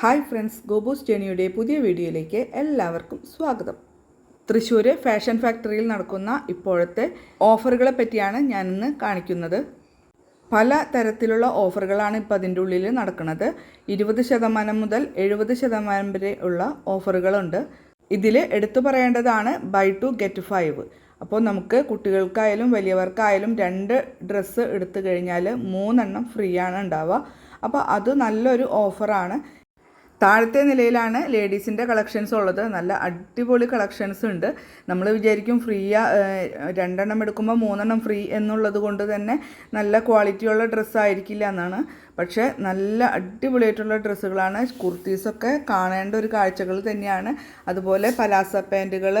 Hi friends ഗോബോസ് ജേണിയുടെ പുതിയ വീഡിയോയിലേക്ക് എല്ലാവർക്കും സ്വാഗതം. തൃശ്ശൂർ ഫാഷൻ ഫാക്ടറിയിൽ നടക്കുന്ന ഇപ്പോഴത്തെ ഓഫറുകളെ പറ്റിയാണ് ഞാനിന്ന് കാണിക്കുന്നത്. പല തരത്തിലുള്ള ഓഫറുകളാണ് ഇപ്പോൾ അതിന്റെ ഉള്ളിൽ നടക്കുന്നത്. ഇരുപത് ശതമാനം മുതൽ എഴുപത് ശതമാനം വരെ ഉള്ള ഓഫറുകളുണ്ട്. ഇതിൽ എടുത്തു പറയേണ്ടതാണ് ബൈ ടു ഗെറ്റ് ഫൈവ്. അപ്പോൾ നമുക്ക് കുട്ടികൾക്കായാലും വലിയവർക്കായാലും രണ്ട് ഡ്രസ്സ് എടുത്തു കഴിഞ്ഞാൽ മൂന്നെണ്ണം ഫ്രീ ആണ് ഉണ്ടാവുക. അപ്പോൾ അത് നല്ലൊരു ഓഫറാണ്. താഴത്തെ നിലയിലാണ് ലേഡീസിന്റെ കളക്ഷൻസ് ഉള്ളത്. നല്ല അടിപൊളി കളക്ഷൻസ് ഉണ്ട്. നമ്മൾ വിചാരിക്കും ഫ്രീ രണ്ടെണ്ണം എടുക്കുമ്പോൾ മൂന്നെണ്ണം ഫ്രീ എന്നുള്ളത് കൊണ്ട് തന്നെ നല്ല ക്വാളിറ്റിയുള്ള ഡ്രസ്സ് ആയിരിക്കില്ല എന്നാണ്. പക്ഷേ നല്ല അടിപൊളിയായിട്ടുള്ള ഡ്രസ്സുകളാണ്. കുർത്തീസൊക്കെ കാണേണ്ട ഒരു കാഴ്ചകൾ തന്നെയാണ്. അതുപോലെ പലാസ പാന്റുകൾ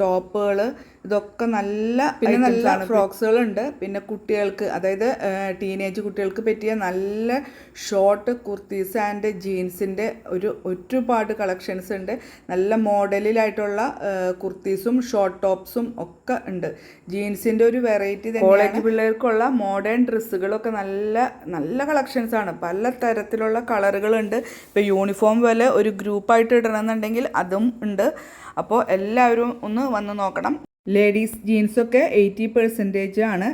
ടോപ്പുകൾ ഇതൊക്കെ നല്ല പിന്നെ നല്ല ഫ്രോക്സുകളുണ്ട്. പിന്നെ കുട്ടികൾക്ക് അതായത് ടീനേജ് കുട്ടികൾക്ക് പറ്റിയ നല്ല ഷോർട്ട് കുർത്തീസ് ആൻഡ് ജീൻസിന്റെ ഒരു ഒരുപാട് കളക്ഷൻസ് ഉണ്ട്. നല്ല മോഡലിലായിട്ടുള്ള കുർത്തീസും ഷോർട്ട് ടോപ്സും ഒക്കെ ഉണ്ട്. ജീൻസിന്റെ ഒരു വെറൈറ്റി കോളേജ് പിള്ളേർക്കുള്ള മോഡേൺ ഡ്രസ്സുകളൊക്കെ നല്ല നല്ല കളക്ഷൻസ് ആണ്. പല തരത്തിലുള്ള കളറുകളുണ്ട് ഇപ്പോൾ യൂണിഫോം പോലെ ഒരു ഗ്രൂപ്പായിട്ട് ഇടണമെന്നുണ്ടെങ്കിൽ അതും ഉണ്ട്. അപ്പോൾ എല്ലാവരും ഒന്ന് വന്ന് നോക്കണം. ലേഡീസ് ജീൻസൊക്കെ എയ്റ്റി പെർസെന്റേജ് ആണ്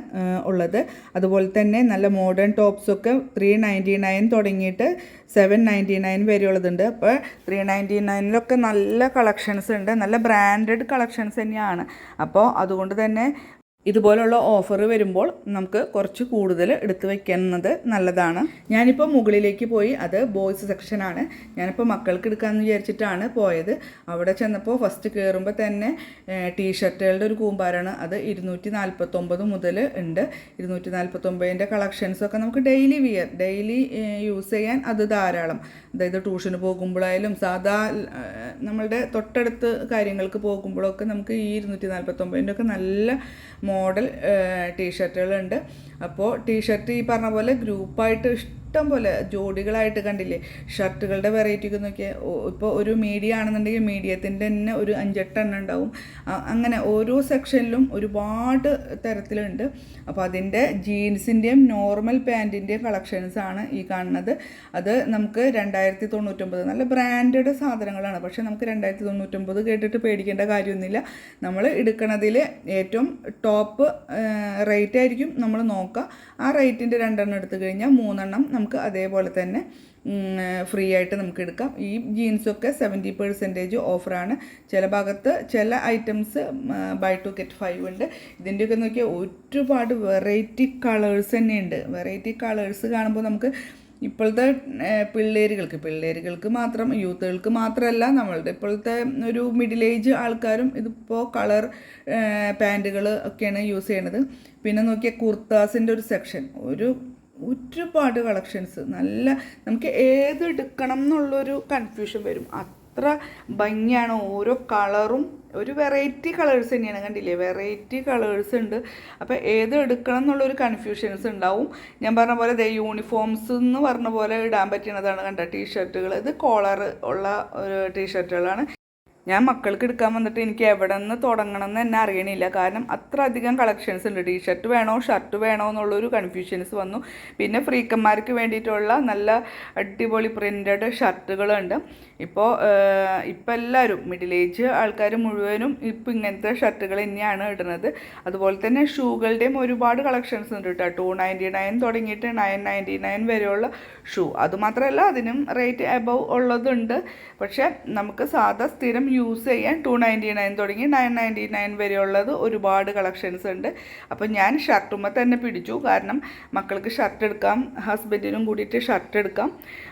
ഉള്ളത്. അതുപോലെ തന്നെ നല്ല മോഡേൺ ടോപ്സൊക്കെ ത്രീ നയന്റി നയൻ തുടങ്ങിയിട്ട് സെവൻ നയന്റി നയൻ വരെയുള്ളതുണ്ട് അപ്പോൾ ത്രീ നയന്റി നയനിലൊക്കെ നല്ല കളക്ഷൻസ് ഉണ്ട്. നല്ല ബ്രാൻഡഡ് കളക്ഷൻസ് തന്നെയാണ്. അപ്പോൾ അതുകൊണ്ട് തന്നെ ഇതുപോലുള്ള ഓഫർ വരുമ്പോൾ നമുക്ക് കുറച്ച് കൂടുതൽ എടുത്തു വയ്ക്കുന്നത് നല്ലതാണ്. ഞാനിപ്പോൾ മുകളിലേക്ക് പോയി അത് ബോയ്സ് സെക്ഷനാണ് ഞാനിപ്പോൾ മക്കൾക്ക് എടുക്കാമെന്ന് വിചാരിച്ചിട്ടാണ് പോയത്. അവിടെ ചെന്നപ്പോൾ ഫസ്റ്റ് കയറുമ്പോൾ തന്നെ ടീഷർട്ടുകളുടെ ഒരു കൂമ്പാരാണ് അത് ഇരുന്നൂറ്റി നാൽപ്പത്തൊമ്പത് മുതൽ ഉണ്ട്. ഇരുന്നൂറ്റി നാൽപ്പത്തൊമ്പതിന്റെ കളക്ഷൻസൊക്കെ നമുക്ക് ഡെയിലി വിയർ ഡെയിലി യൂസ് ചെയ്യാൻ അത് ധാരാളം. അതായത് ട്യൂഷന് പോകുമ്പോഴായാലും സാധാ നമ്മളുടെ തൊട്ടടുത്ത് കാര്യങ്ങൾക്ക് പോകുമ്പോഴൊക്കെ നമുക്ക് ഈ ഇരുന്നൂറ്റി നാൽപ്പത്തൊമ്പതിന്റെ ഒക്കെ നല്ല മോഡൽ ടീഷർട്ടുകളുണ്ട്. അപ്പോൾ ടീഷർട്ട് ഈ പറഞ്ഞ പോലെ ഗ്രൂപ്പായിട്ട് പോലെ ജോഡികളായിട്ട് കണ്ടില്ലേ? ഷർട്ടുകളുടെ വെറൈറ്റി ഒക്കെ നോക്കിയാൽ ഇപ്പോൾ ഒരു മീഡിയ ആണെന്നുണ്ടെങ്കിൽ മീഡിയത്തിന്റെ തന്നെ ഒരു അഞ്ചെട്ടെണ്ണം ഉണ്ടാവും. അങ്ങനെ ഓരോ സെക്ഷനിലും ഒരുപാട് തരത്തിലുണ്ട്. അപ്പോൾ അതിന്റെ ജീൻസിന്റെയും നോർമൽ പാന്റിന്റെയും കളക്ഷൻസ് ആണ് ഈ കാണുന്നത്. അത് നമുക്ക് രണ്ടായിരത്തി തൊണ്ണൂറ്റൊമ്പത് നല്ല ബ്രാൻഡഡ് സാധനങ്ങളാണ്. പക്ഷേ നമുക്ക് രണ്ടായിരത്തി തൊണ്ണൂറ്റൊമ്പത് കേട്ടിട്ട് പേടിക്കേണ്ട കാര്യമൊന്നുമില്ല. നമ്മൾ എടുക്കണതിൽ ഏറ്റവും ടോപ്പ് റേറ്റ് ആയിരിക്കും നമ്മൾ നോക്കുക. ആ റേറ്റിന്റെ രണ്ടെണ്ണം എടുത്തു കഴിഞ്ഞാൽ മൂന്നെണ്ണം നമുക്ക് അതേപോലെ തന്നെ ഫ്രീ ആയിട്ട് നമുക്ക് എടുക്കാം. ഈ ജീൻസൊക്കെ സെവന്റി പെർസെന്റേജ് ഓഫറാണ് ചില ഭാഗത്ത് ചില items buy two get five ഉണ്ട്. ഇതിന്റെയൊക്കെ നോക്കിയാൽ ഒരുപാട് വെറൈറ്റി കളേഴ്സ് തന്നെയുണ്ട്. വെറൈറ്റി കളേഴ്സ് കാണുമ്പോൾ നമുക്ക് ഇപ്പോഴത്തെ പിള്ളേരുകൾക്ക് പിള്ളേരുകൾക്ക് മാത്രം യൂത്തുകൾക്ക് മാത്രമല്ല നമ്മളുടെ ഇപ്പോഴത്തെ ഒരു മിഡിൽ ഏജ് ആൾക്കാരും ഇതിപ്പോൾ കളർ പാന്റുകൾ ഒക്കെയാണ് യൂസ് ചെയ്യണത് പിന്നെ നോക്കിയാൽ കുർത്താസിന്റെ ഒരു സെക്ഷൻ ഒരു ഒരുപാട് കളക്ഷൻസ്. നല്ല നമുക്ക് ഏത് എടുക്കണം എന്നുള്ളൊരു കൺഫ്യൂഷൻ വരും. അത്ര ഭംഗിയാണ്. ഓരോ കളറും ഒരു വെറൈറ്റി കളേഴ്സ് തന്നെയാണ്. കണ്ടില്ലേ? വെറൈറ്റി കളേഴ്സ് ഉണ്ട്. അപ്പോൾ ഏത് എടുക്കണം എന്നുള്ളൊരു കൺഫ്യൂഷൻസ് ഉണ്ടാവും. ഞാൻ പറഞ്ഞ പോലെ ദേ യൂണിഫോംസ് എന്ന് പറഞ്ഞ പോലെ ഇടാൻ പറ്റുന്നതാണ് കണ്ട? ടീഷർട്ടുകൾ ഇത് കോളർ ഉള്ള ഒരു ടീഷർട്ടുകളാണ് ഞാൻ മക്കൾക്ക് എടുക്കാൻ വന്നിട്ട് എനിക്ക് എവിടെ നിന്ന് തുടങ്ങണം എന്ന് തന്നെ അറിയണില്ല. കാരണം അത്ര അധികം കളക്ഷൻസ് ഉണ്ട്. ടീഷർട്ട് വേണോ ഷർട്ട് വേണോ എന്നുള്ളൊരു കൺഫ്യൂഷൻസ് വന്നു. പിന്നെ ഫ്രീക്കന്മാർക്ക് വേണ്ടിയിട്ടുള്ള നല്ല അടിപൊളി പ്രിന്റഡ് ഷർട്ടുകളുണ്ട് ഇപ്പോൾ ഇപ്പോൾ എല്ലാവരും മിഡിൽ ഏജ് ആൾക്കാർ മുഴുവനും ഇപ്പോൾ ഇങ്ങനത്തെ ഷർട്ടുകൾ തന്നെയാണ് ഇടുന്നത്. അതുപോലെ തന്നെ ഷൂകളുടെയും ഒരുപാട് കളക്ഷൻസ് ഉണ്ട് കേട്ടോ. ടു നയന്റി നയൻ തുടങ്ങിയിട്ട് നയൻ നയന്റി നയൻ വരെയുള്ള ഷൂ അതുമാത്രമല്ല അതിനും റേറ്റ് എബവ് ഉള്ളതുണ്ട്. പക്ഷേ നമുക്ക് സാധാ സ്ഥിരം യൂസ് ചെയ്യാൻ ടു നയന്റി നയൻ തുടങ്ങി നയൻ നയന്റി നയൻ വരെയുള്ളത് ഒരുപാട് കളക്ഷൻസ് ഉണ്ട്. അപ്പോൾ ഞാൻ ഷർട്ടുമ്മ തന്നെ പിടിച്ചു. കാരണം മക്കൾക്ക് ഷർട്ട് എടുക്കാം ഹസ്ബൻഡിനും കൂടിയിട്ട് ഷർട്ട് എടുക്കാം.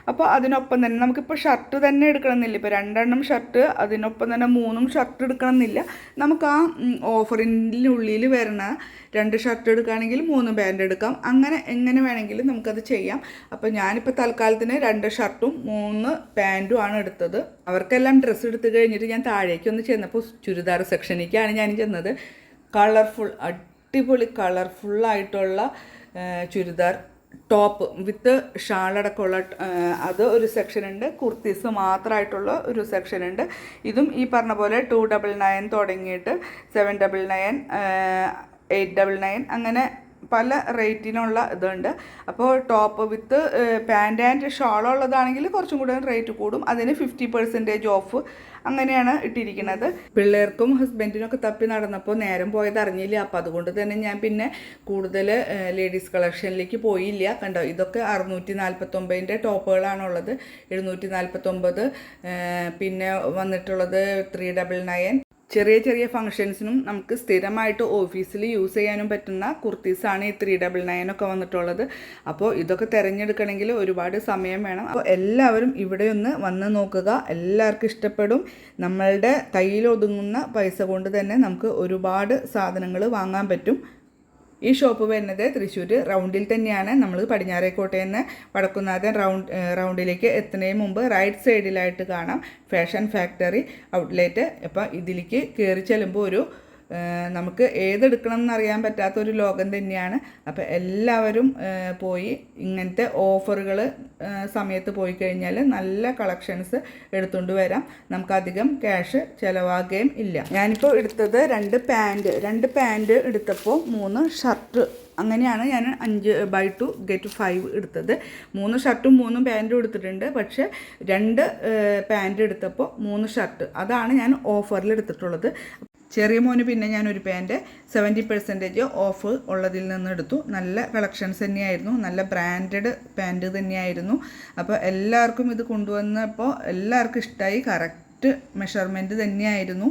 അപ്പോൾ അതിനൊപ്പം തന്നെ നമുക്കിപ്പോൾ ഷർട്ട് തന്നെ എടുക്കണമെന്നില്ല. ഇപ്പോൾ രണ്ടെണ്ണം ഷർട്ട് അതിനൊപ്പം തന്നെ മൂന്നും ഷർട്ട് എടുക്കണമെന്നില്ല. നമുക്ക് ആ ഓഫറിനുള്ളിൽ വരുന്ന രണ്ട് ഷർട്ട് എടുക്കുകയാണെങ്കിൽ മൂന്ന് പാന്റ് എടുക്കാം. അങ്ങനെ എങ്ങനെ വേണമെങ്കിലും നമുക്കത് ചെയ്യാം. അപ്പോൾ ഞാനിപ്പോൾ തൽക്കാലത്തിന് രണ്ട് ഷർട്ടും മൂന്ന് പാന്റും ആണ് എടുത്തത്. അവർക്കെല്ലാം ഡ്രസ്സ് എടുത്ത് കഴിഞ്ഞിട്ട് ഞാൻ താഴേക്ക് ഒന്ന് ചെന്നപ്പോൾ ചുരിദാർ സെക്ഷനിലേക്കാണ് ഞാൻ ചെന്നത്. കളർഫുൾ അടിപൊളി കളർഫുള്ളായിട്ടുള്ള ചുരിദാർ ടോപ്പ് വിത്ത് ഷാളടക്കമുള്ള അത് ഒരു സെക്ഷൻ ഉണ്ട് കുർത്തീസ് മാത്രമായിട്ടുള്ള ഒരു സെക്ഷൻ ഉണ്ട് ഇതും ഈ പറഞ്ഞ പോലെ ടു ഡബിൾ നയൻ തുടങ്ങിയിട്ട് seven double nine eight double nine അങ്ങനെ പല റേറ്റിനുള്ള ഇതുണ്ട്. അപ്പോൾ top with pant and shawl ഉള്ളതാണെങ്കിൽ കുറച്ചും കൂടെ റേറ്റ് കൂടും. അതിന് ഫിഫ്റ്റി പെർസെന്റേജ് ഓഫ് അങ്ങനെയാണ് ഇട്ടിരിക്കുന്നത്. പിള്ളേർക്കും ഹസ്ബൻഡിനും ഒക്കെ തപ്പി നടന്നപ്പോൾ നേരം പോയത് അറിഞ്ഞില്ല. അപ്പോൾ അതുകൊണ്ട് തന്നെ ഞാൻ പിന്നെ കൂടുതൽ ലേഡീസ് കളക്ഷനിലേക്ക് പോയില്ല. കണ്ടോ? ഇതൊക്കെ അറുന്നൂറ്റി നാൽപ്പത്തൊമ്പതിന്റെ ടോപ്പുകളാണുള്ളത്. എഴുന്നൂറ്റി നാൽപ്പത്തൊമ്പത് പിന്നെ വന്നിട്ടുള്ളത് ത്രീ ഡബിൾ നയൻ ചെറിയ ചെറിയ ഫങ്ഷൻസിനും നമുക്ക് സ്ഥിരമായിട്ട് ഓഫീസിൽ യൂസ് ചെയ്യാനും പറ്റുന്ന കുർത്തീസാണ് ഈ ത്രീ ഡബിൾ നയൻ ഒക്കെ വന്നിട്ടുള്ളത്. അപ്പോൾ ഇതൊക്കെ തിരഞ്ഞെടുക്കണമെങ്കിൽ ഒരുപാട് സമയം വേണം. അപ്പോൾ എല്ലാവരും ഇവിടെ ഒന്ന് വന്ന് നോക്കുക. എല്ലാവർക്കും ഇഷ്ടപ്പെടും. നമ്മളുടെ കയ്യിൽ ഒതുങ്ങുന്ന പൈസ കൊണ്ട് തന്നെ നമുക്ക് ഒരുപാട് സാധനങ്ങൾ വാങ്ങാൻ പറ്റും. ഈ ഷോപ്പ് വരുന്നത് തൃശ്ശൂർ റൗണ്ടിൽ തന്നെയാണ്. നമ്മൾ പടിഞ്ഞാറേക്കോട്ടയിൽ നിന്ന് വടക്കുന്നാഥൻ റൗണ്ട് റൗണ്ടിലേക്ക് എത്തുന്നതിന് മുമ്പ് റൈറ്റ് സൈഡിലായിട്ട് കാണാം. Fashion factory outlet. അപ്പോൾ ഇതിലേക്ക് കയറി ചെല്ലുമ്പോൾ ഒരു നമുക്ക് ഏതെടുക്കണം എന്നറിയാൻ പറ്റാത്ത ഒരു ലോകം തന്നെയാണ്. അപ്പോൾ എല്ലാവരും പോയി ഇങ്ങനത്തെ ഓഫറുകൾ സമയത്ത് പോയി കഴിഞ്ഞാൽ നല്ല കളക്ഷൻസ് എടുത്തുകൊണ്ട് വരാം. നമുക്കധികം ക്യാഷ് ചിലവാകുകയും ഇല്ല. ഞാനിപ്പോൾ എടുത്തത് രണ്ട് പാന്റ് രണ്ട് പാന്റ് എടുത്തപ്പോൾ മൂന്ന് ഷർട്ട് അങ്ങനെയാണ് ഞാൻ അഞ്ച് ബൈ ടു ഗെറ്റ് ഫൈവ് എടുത്തത്. മൂന്ന് ഷർട്ടും മൂന്നും പാന്റും എടുത്തിട്ടുണ്ട് പക്ഷേ രണ്ട് പാന്റ് എടുത്തപ്പോൾ മൂന്ന് ഷർട്ട് അതാണ് ഞാൻ ഓഫറിൽ എടുത്തിട്ടുള്ളത്. ചെറിയ മോന് പിന്നെ ഞാൻ ഒരു പാന്റ് സെവന്റി പെർസെന്റേജ് ഓഫ് ഉള്ളതിൽ നിന്ന് എടുത്തു. നല്ല കളക്ഷൻസ് തന്നെയായിരുന്നു. നല്ല ബ്രാൻഡഡ് പാന്റ് തന്നെയായിരുന്നു. അപ്പോൾ എല്ലാവർക്കും ഇത് കൊണ്ടുവന്നപ്പോൾ എല്ലാവർക്കും ഇഷ്ടമായി കറക്റ്റ് മെഷർമെന്റ് തന്നെയായിരുന്നു.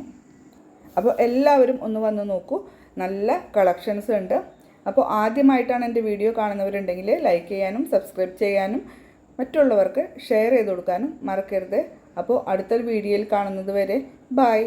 അപ്പോൾ എല്ലാവരും ഒന്ന് വന്ന് നോക്കൂ. നല്ല കളക്ഷൻസ് ഉണ്ട്. അപ്പോൾ ആദ്യമായിട്ടാണ് എന്റെ വീഡിയോ കാണുന്നവരുണ്ടെങ്കിൽ ലൈക്ക് ചെയ്യാനും സബ്സ്ക്രൈബ് ചെയ്യാനും മറ്റുള്ളവർക്ക് ഷെയർ ചെയ്ത് കൊടുക്കാനും മറക്കരുത്. അപ്പോൾ അടുത്തൊരു വീഡിയോയിൽ കാണുന്നത് വരെ ബായ്